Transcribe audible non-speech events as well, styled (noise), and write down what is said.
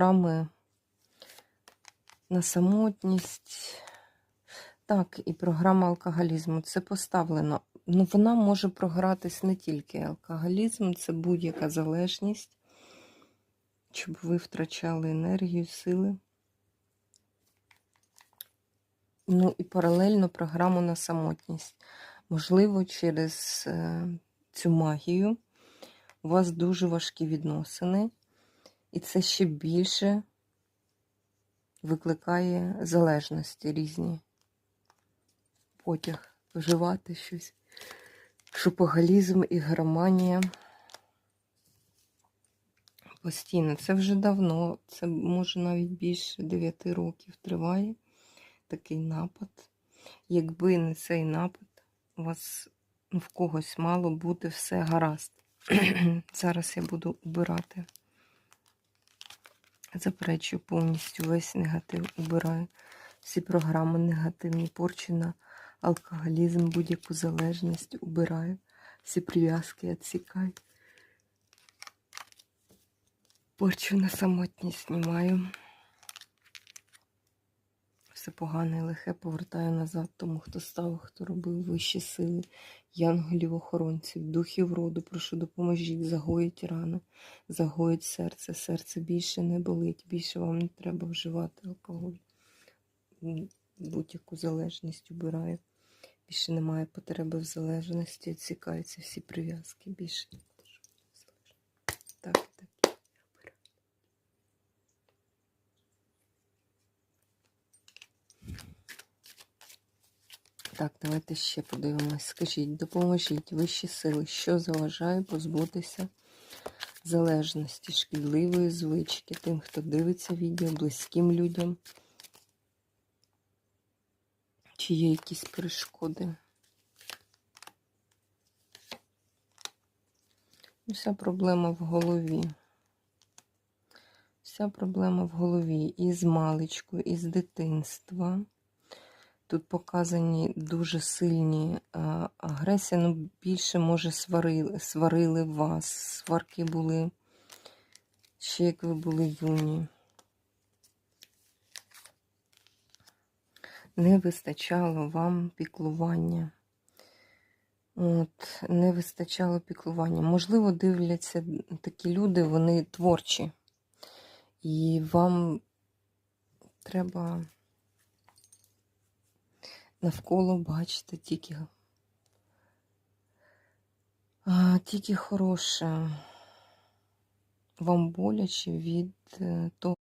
програми на самотність. Так, і програма алкоголізму. Це поставлено. Ну, вона може програтись не тільки алкоголізм, це будь-яка залежність, щоб ви втрачали енергію, сили. Ну і паралельно програму на самотність. Можливо, через е, цю магію у вас дуже важкі відносини, і це ще більше викликає залежності різні. Потяг вживати щось. Шопоголізм і громанія. Постійно. Це вже давно, це може навіть більше 9 років триває такий напад. Якби не цей напад, у вас в когось мало бути все гаразд. (clears throat) Зараз я буду убирати. Заперечую повністю весь негатив убираю. Всі програми негативні, порчі на алкоголізм, будь-яку залежність убираю. Всі прив'язки відсікаю. Порчу на самотність знімаю. Все погане і лихе повертаю назад тому, хто став, хто робив вищі сили, янголів, охоронців, духів роду, прошу допоможіть, загоїть рани, загоїть серце. Серце більше не болить, більше вам не треба вживати алкоголь. Будь-яку залежність убираю. Більше немає потреби в залежності, відсікаються всі прив'язки. Більше не буду залежна. Так, і так. я обираю. Так, давайте ще подивимось. Скажіть, допоможіть вищі сили, що заважає позбутися залежності, шкідливої звички тим, хто дивиться відео, близьким людям. Чи є якісь перешкоди? Вся проблема в голові. Вся проблема в голові і з маличку, і з дитинства. Тут показані дуже сильні а, агресії, ну більше, може, сварили, сварили вас, сварки були ще як ви були юні. Не вистачало вам піклування. От, не вистачало піклування. Можливо, дивляться такі люди, вони творчі. І вам треба навколо бачите тільки, а, тільки хороше. Вам боляче від е, того.